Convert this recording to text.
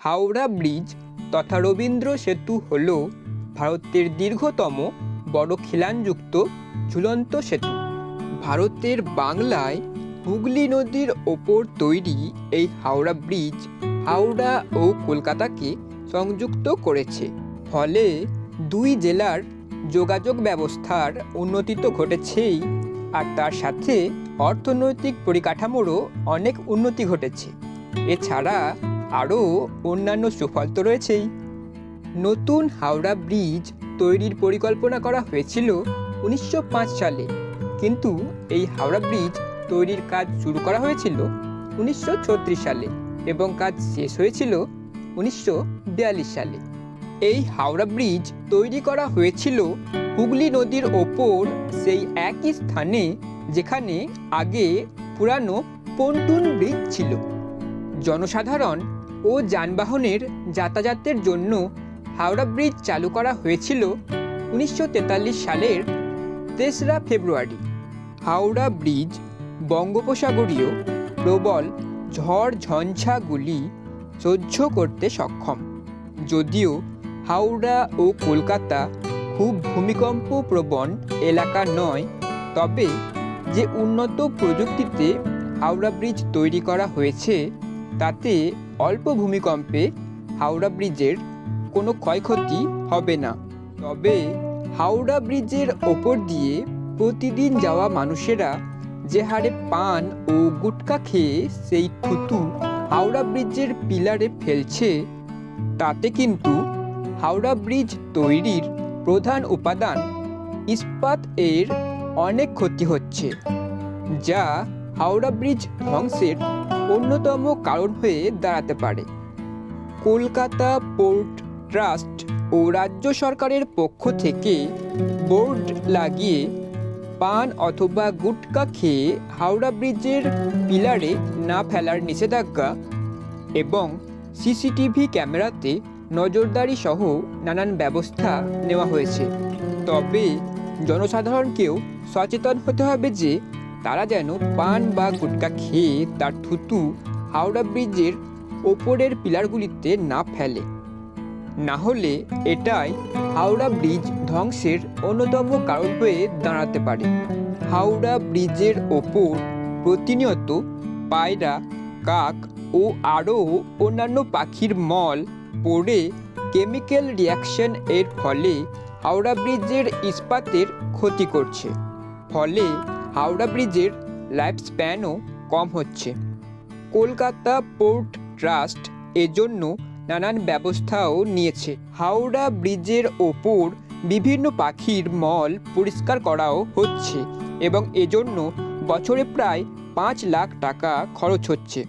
Howrah bridge তথা রবীন্দ্র সেতু হল ভারতের দীর্ঘতম বড় খিলানযুক্ত ঝুলন্ত সেতু। ভারতের বাংলায় হুগলি নদীর ওপর তৈরি এই হাওড়া ব্রিজ হাওড়া ও কলকাতাকে সংযুক্ত করেছে। ফলে দুই জেলার যোগাযোগ ব্যবস্থার উন্নতি তো ঘটেছেই আর তার সাথে অর্থনৈতিক পরিকাঠামোরও অনেক উন্নতি ঘটেছে। এছাড়া আরও অন্যান্য সুফল তো রয়েছেই। নতুন হাওড়া ব্রিজ তৈরির পরিকল্পনা করা হয়েছিল উনিশশো পাঁচ সালে, কিন্তু এই হাওড়া ব্রিজ তৈরির কাজ শুরু করা হয়েছিল উনিশশো ছত্রিশ সালে এবং কাজ শেষ হয়েছিল উনিশশো বিয়াল্লিশ সালে। এই হাওড়া ব্রিজ তৈরি করা হয়েছিল হুগলি নদীর ওপর সেই একই স্থানে যেখানে আগে পুরানো পন্টুন ব্রিজ ছিল। জনসাধারণ ও যানবাহনের যাতায়াতের জন্য হাওড়া ব্রিজ চালু করা হয়েছিল উনিশশো তেতাল্লিশ সালের তেসরা ফেব্রুয়ারি। হাওড়া ব্রিজ বঙ্গোপসাগরীয় প্রবল ঝড় ঝঞ্ঝাগুলি সহ্য করতে সক্ষম। যদিও হাওড়া ও কলকাতা খুব ভূমিকম্প প্রবণ এলাকা নয়, তবে যে উন্নত প্রযুক্তিতে হাওড়া ব্রিজ তৈরি করা হয়েছে তাতে অল্প ভূমিকম্পে হাওড়া ব্রিজের কোনো ক্ষয়ক্ষতি হবে না। তবে হাওড়া ব্রিজের ওপর দিয়ে প্রতিদিন যাওয়া মানুষেরা যে হারে পান ও গুটকা খেয়ে সেই থুতু হাওড়া ব্রিজের পিলারে ফেলছে, তাতে কিন্তু হাওড়া ব্রিজ তৈরির প্রধান উপাদান ইস্পাত এর অনেক ক্ষতি হচ্ছে, যা হাওড়া ব্রিজ ধ্বংসের অন্যতম কারণ হয়ে দাঁড়াতে পারে। কলকাতা পোর্ট ট্রাস্ট ও রাজ্য সরকারের পক্ষ থেকে বোর্ড লাগিয়ে পান অথবা গুটকা খেয়ে হাওড়া ব্রিজের পিলারে না ফেলার নিষেধাজ্ঞা এবং সিসিটিভি ক্যামেরাতে নজরদারি সহ নানান ব্যবস্থা নেওয়া হয়েছে। তবে জনসাধারণকেও সচেতন হতে হবে যে তারা যেন পান বা গুটকা খেয়ে তার থুতু হাওড়া ব্রিজের ওপরের পিলারগুলিতে না ফেলে। না হলে এটাই হাওড়া ব্রিজ ধ্বংসের অন্যতম কারণ হয়ে দাঁড়াতে পারে। হাওড়া ব্রিজের ওপর প্রতিনিয়ত পায়রা, কাক ও আরও অন্যান্য পাখির মল পড়ে কেমিক্যাল রিয়াকশন এর ফলে হাওড়া ব্রিজের ইস্পাতের ক্ষতি করছে। ফলে হাওড়া ব্রিজের লাইফ স্প্যানও কম হচ্ছে। কলকাতা পোর্ট ট্রাস্ট এজন্য নানান ব্যবস্থাও নিয়েছে। হাওড়া ব্রিজের ওপর বিভিন্ন পাখির মল পরিষ্কার করাও হচ্ছে এবং এজন্য বছরে প্রায় পাঁচ লাখ টাকা খরচ হচ্ছে।